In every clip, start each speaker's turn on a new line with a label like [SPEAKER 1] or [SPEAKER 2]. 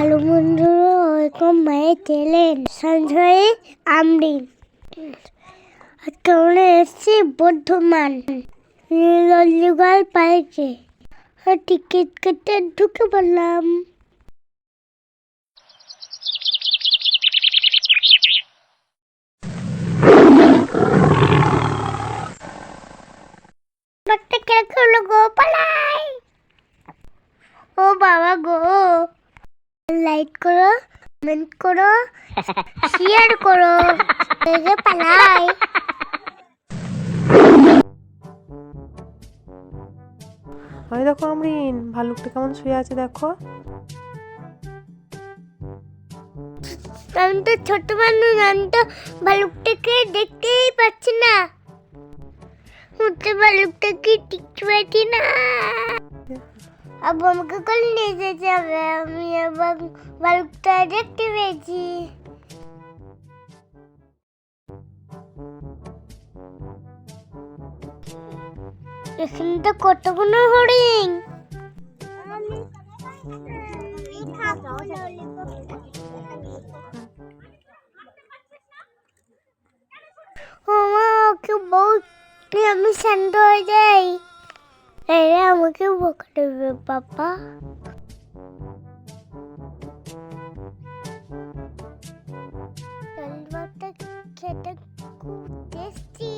[SPEAKER 1] Hello বন্ধুরা, welcome my channel Sanjay Amrin আজকে আমরা বর্ধমান ললিগড় পার্কে টিকিট কেটে ঢুকে পড়লাম। ও বাবা গো। লাইক করো কমেন্ট করো শেয়ার করো দেখে পালাই।
[SPEAKER 2] ওই দেখো আমরিন ভালুকটা কেমন শুয়ে আছে দেখো।
[SPEAKER 1] আমি তো ছোট মানুষ আমি তো ভালুকটাকে দেখতেই পাচ্ছি না। ভালুকটাকে টিকতে পারছি না। আবু আমাকে কোলে নিয়ে যেতে হবে আমি আবার ভালুকটা দেখতে পেয়েছি এখানে তো কতগুলো হরিণ ওকে বহুত আমি শান্ত হয়ে যাই আমাকে বকা দেবে বাবা ললিপপটা খেতে খুব টেস্টি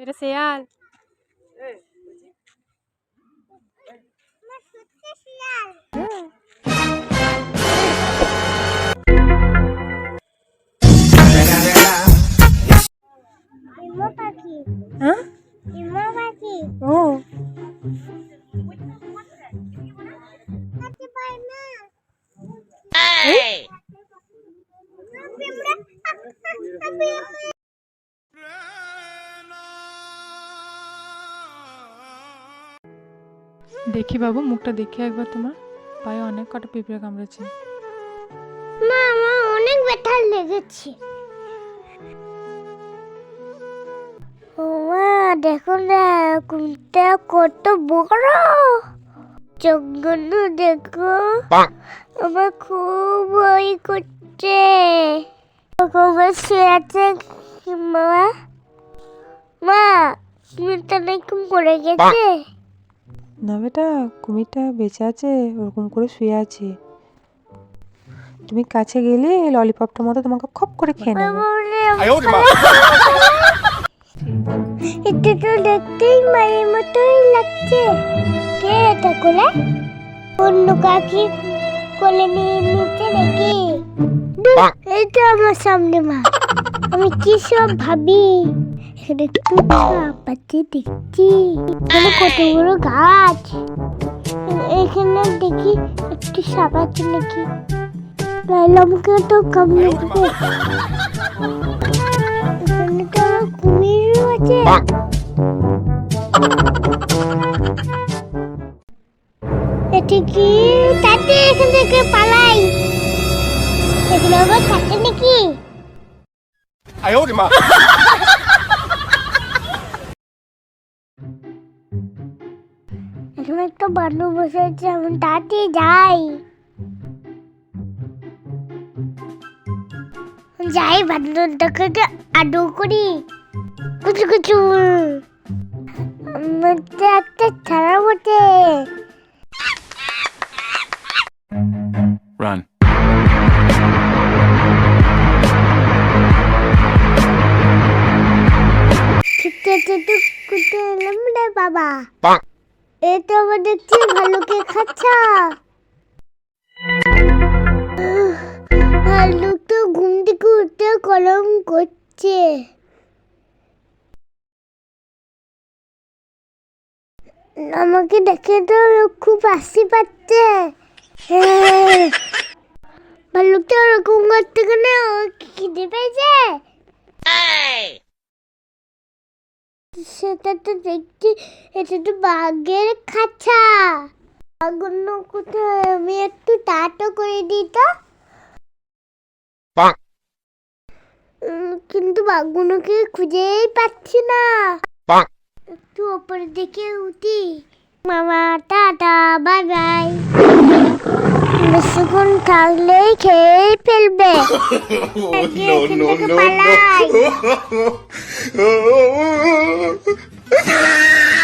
[SPEAKER 2] এটা শেয়াল
[SPEAKER 1] 嗯。
[SPEAKER 2] দেখি বাবু মুখটা দেখি একবার তোমার। পায়ে অনেক কটা পিঁপড়ে কামড়েছে।
[SPEAKER 1] মা আমার অনেক ব্যথা লেগেছে। ও মা দেখো না কুমটা কত বড়। চোখগুলো দেখো। আমার খুব ভয় করছে। আছে কি মা? মা কুমিরটা নাকি মরে গেছে?
[SPEAKER 2] না বেটা কুমিরটা বেঁচে আছে ওরকম করে শুয়ে আছে। তুমি কাছে গেলে ললিপপটার মতো তোমাকে খপ করে খেয়ে নেবে।
[SPEAKER 1] এটা তো দেখতেই মায়ের মতোই লাগছে। কে এটা কোলে? অন্য কাকি কোলে নিয়ে নিচ্ছে নাকি? তো আমার সামনে মা। আমি কি সব ভাবি? এখানে একটু সাপ আছে দেখছি এখানে কত বড় গাছ এখানে দেখি একটু সাপ আছে নাকি লাইলা আমাকে তো কামড়ে দেবে এখানে তো আবার কুমিরও আছে এটি কি তাতে এখান থেকে পালাই এগুলো আবার কাটে নাকি
[SPEAKER 3] 哎呦我的妈！
[SPEAKER 1] এখানে একটা বানু বসে আছে আমি তাতে যাই। যাই বান্দরটাকে আদৌ করি। কুচু কুচু। আমার তো একটা ছাড়া বটে।
[SPEAKER 3] Run.
[SPEAKER 1] বাবা। তো আবার দেখছি ভালুকে খাচ্ছা? ভালুক তো ঘুম থেকে উঠতে কলম করছে। আমাকে দেখে তো খুব হাসি পাচ্ছে। ভালুকটা ওরকম করতে গেলে ওর কি খিদে পেয়েছে? সেটা তো দেখছি এটা তো বাঘের খাঁচা। বাঘন্য কোথায়? আমি একটু টাটো করে দিত
[SPEAKER 3] কিন্তু
[SPEAKER 1] বাঘগুলোকে খুঁজেই পাচ্ছি না। একটু ওপরের দিকে উঠি। মামা টাটা বাই বাই বেশিক্ষণ থাকলেই খেয়ে ফেলবে পালাই।